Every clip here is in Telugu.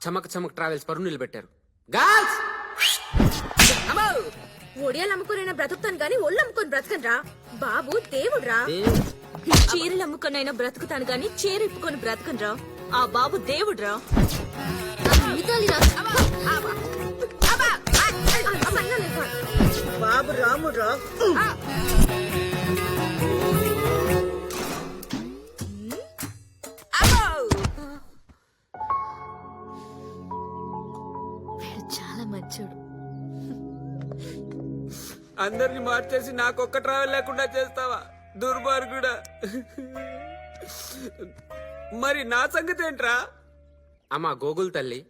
చమక్ చమక్ ట్రావెల్స్ పరు నిలబెట్టారు గర్ల్స్ ఒడియాలు అమ్ముకునైనా బ్రతుకుతాను గాని ఒళ్ళు అమ్ముకొని బ్రతకను రా. బాబు దేవుడ్రా. చీరలు అమ్ముకునైనా బ్రతుకుతాను గాని చీర ఇప్పుకొని బ్రతకను రా. ఆ బాబు దేవుడ్రా. బాబు రాముడ్రా. చాలా అందరిని మార్చేసి నాకు ఒక్క ట్రావెల్ లేకుండా చేస్తావా? దుర్మార్గుడా. మరి నా సంగతి ఏంట్రా? అమ్మా గోగుల్ తల్లి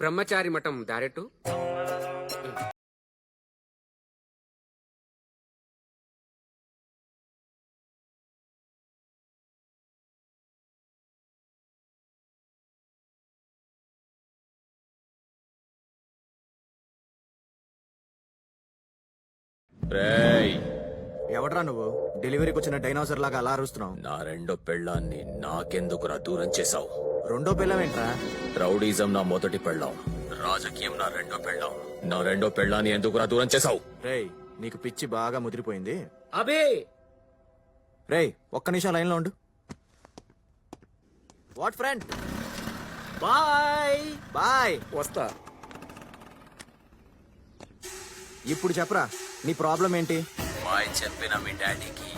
బ్రహ్మచారి మఠం దారెట్టు రేయ్. ఎవడ్రా నువ్వు? డెలివరీకి వచ్చిన డైనోసర్ లాగా అలా అరుస్తున్నావు. నా రెండో పెళ్ళాన్ని నాకెందుకురా దూరం చేశావు? రెండో పిల్లం ఏంట్రా? రౌడీజం నా మొదటి పెళ్ళాం. రాజకీయం నా రెండో పెళ్ళాం. నా రెండో పెళ్ళాన్ని ఎందుకురా దూరం చేశావు? రేయ్ నీకు పిచ్చి బాగా ముదిరిపోయింది. అబే రేయ్ ఒక్క నిమిషం లైన్లో ఉండు. What friend? బాయ్! బాయ్. వస్తా. ఇప్పుడు చెప్పరా? నీ ప్రాబ్లం ఏంటి? బాయ్ చెప్పిన మీ డాడీకి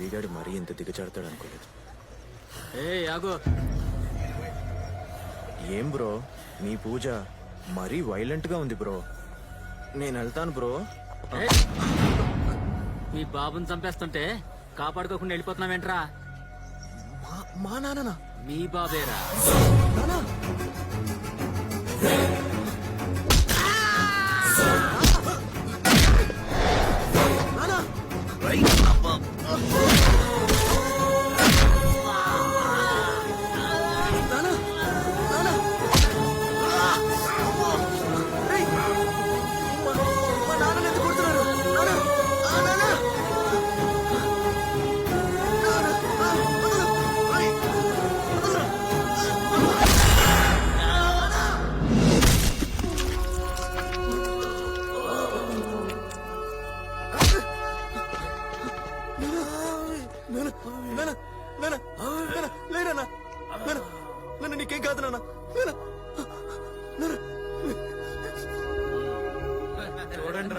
అభిగాడు మరీ ఇంత దిగజారుతాడు అనుకోలేదు. ఏ యాగో ఏం బ్రో? నీ పూజ మరీ వైలెంట్గా ఉంది బ్రో. నేను వెళ్తాను బ్రో. మీ బాబుని చంపేస్తుంటే కాపాడుకోకుండా వెళ్ళిపోతున్నావేంట్రా మా నాన్ననా? మీ బాబేరా? నానా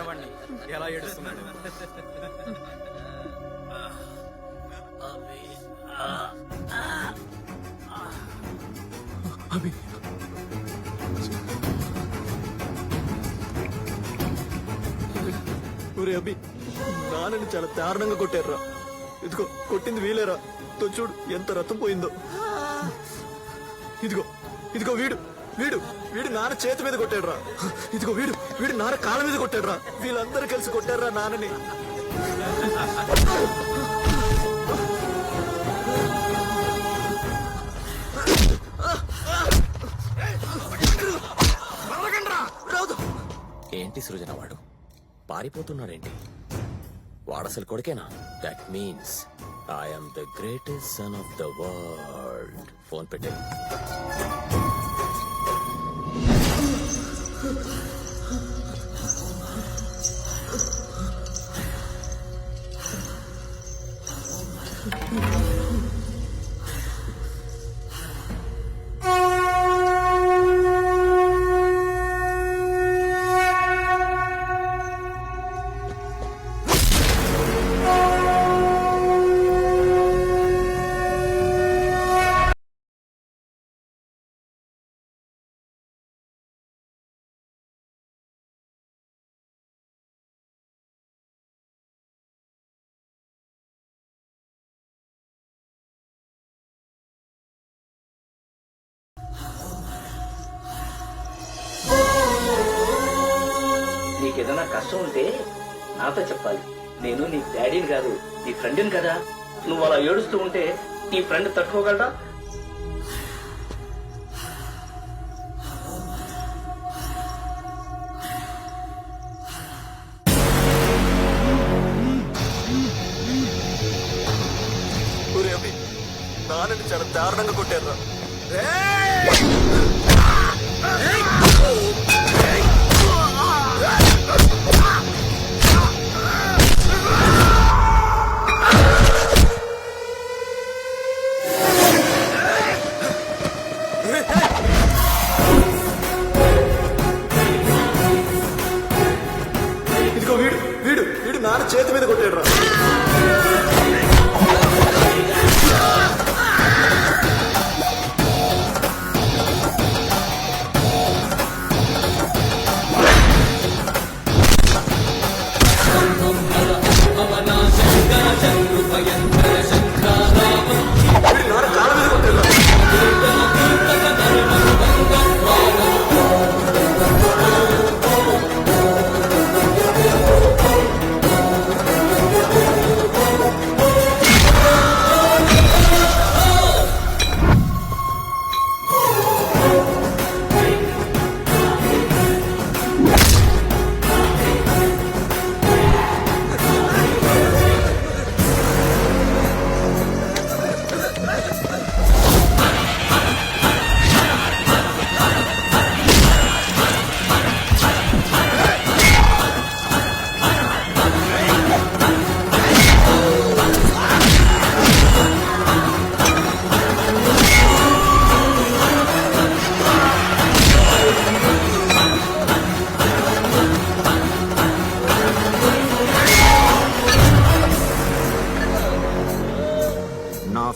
చూడండి ఎలా ఏడుస్తున్నాడు? ఒరే అభి నాన్నని చాలా దారుణంగా కొట్టారురా. ఇదిగో కొట్టింది వీలేరా? తో చూడు ఎంత రతం పోయిందో. ఇదిగో ఇదిగో వీడు. వీడు వీడు నాన్న చేతి మీద కొట్టాడురా. ఇదిగో వీడు వీడు నాన్న కాళ్ళ మీద కొట్టాడురా. వీళ్ళందరూ కలిసి కొట్టారురా నాన్నని. ఏంటి సృజన వాడు? పారిపోతున్నాడేంటి? వాడసలు కొడుకేనా? That means I'm the greatest son of the world phone పెట్టే నీకేదైనా కష్టం ఉంటే నాతో చెప్పాలి. నేను నీ డాడీని కాదు నీ ఫ్రెండ్ని కదా. నువ్వు అలా ఏడుస్తూ ఉంటే నీ ఫ్రెండ్ తట్టుకోగలరా? నాన్నని చాలా దారుణంగా కొట్టారురా ఇదిగో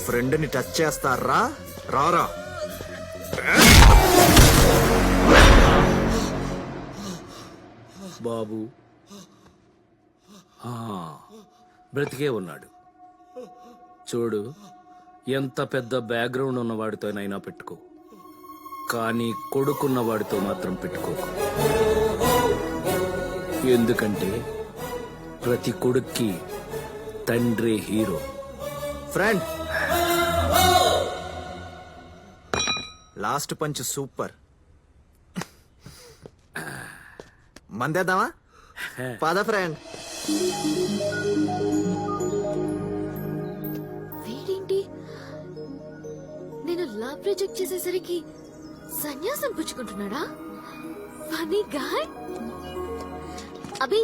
ఫ్రెండ్ని టచ్ చేస్తారా? రారా. బాబు. బ్రతికే ఉన్నాడు. చూడు ఎంత పెద్ద బ్యాక్గ్రౌండ్ ఉన్నవాడితోనైనా పెట్టుకో. కానీ కొడుకున్న వాడితో మాత్రం పెట్టుకోకు ఎందుకంటే ప్రతి కొడుక్కి తండ్రి hero. Friend last punch super. మందేద్దామా? పద ఫ్రెండ్. వీడేంటి? నేను లా ప్రాజెక్ట్ చేసేసరికి సన్యాసం పుచ్చుకుంటున్నాడా? Funny guy. అభి.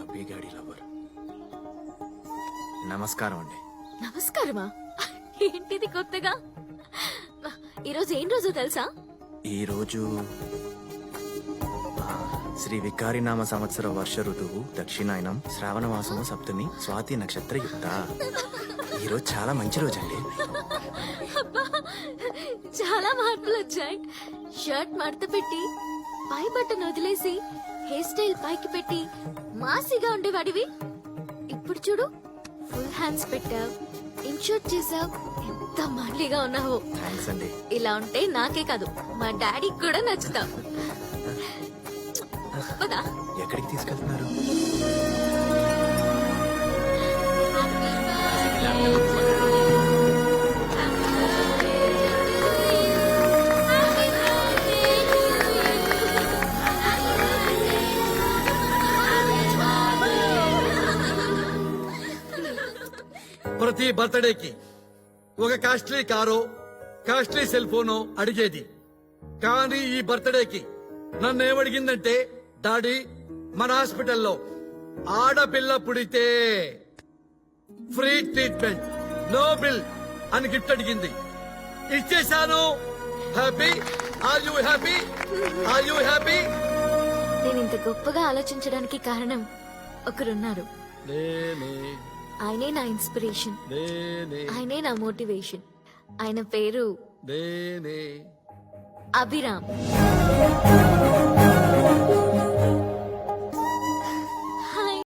అభిగాడి లవర్. నమస్కారం అండి. నమస్కారమా? ఏంటిది కొత్తగా? ఈరోజు ఏం రోజు తెలుసా? ఈరోజు ఆ, శ్రీ వికారినామ సంవత్సర వర్ష ఋతువు దక్షిణాయనం శ్రావణ మాసము సప్తమి స్వాతి నక్షత్ర యుక్త. ఈరోజు చాలా మంచి రోజు అండి చాలా మార్పులు వచ్చాయి. షర్ట్ మడత పెట్టి పై బట్టను వదిలేసి హెయిర్ స్టైల్ పైకి పెట్టి మాసిగా ఉండేవాడివి. ఇప్పుడు చూడు ఫుల్ హ్యాండ్స్ పెట్టావు ఇన్షర్ట్ చేసావు ఎంత మండిగా ఉన్నావో. థ్యాంక్స్ అండి. ఇలా ఉంటే నాకే కాదు మా డాడీకి కూడా నచ్చుతావు పదా. ఎక్కడికి తీసుకెళ్తున్నారు? ప్రతి బర్త్డేకి ఒక కాస్ట్లీ కారో కాస్ట్లీ సెల్ ఫోనో అడిగేది. కానీ ఈ బర్త్డేకి నన్ను ఏమడిగిందంటే డాడీ మన హాస్పిటల్లో ఆడపిల్ల పుడితే ఫ్రీ ట్రీట్మెంట్ నో బిల్ అని గిఫ్ట్ అడిగింది. ఇచ్చేశాను. Happy? Are you happy? Are you happy? నేను ఇంత గొప్పగా ఆలోచించడానికి కారణం ఒకరున్నారు. ఆయనే నా ఇన్స్పిరేషన్. ఆయనే నా మోటివేషన్. ఆయన పేరు అభిరామ్.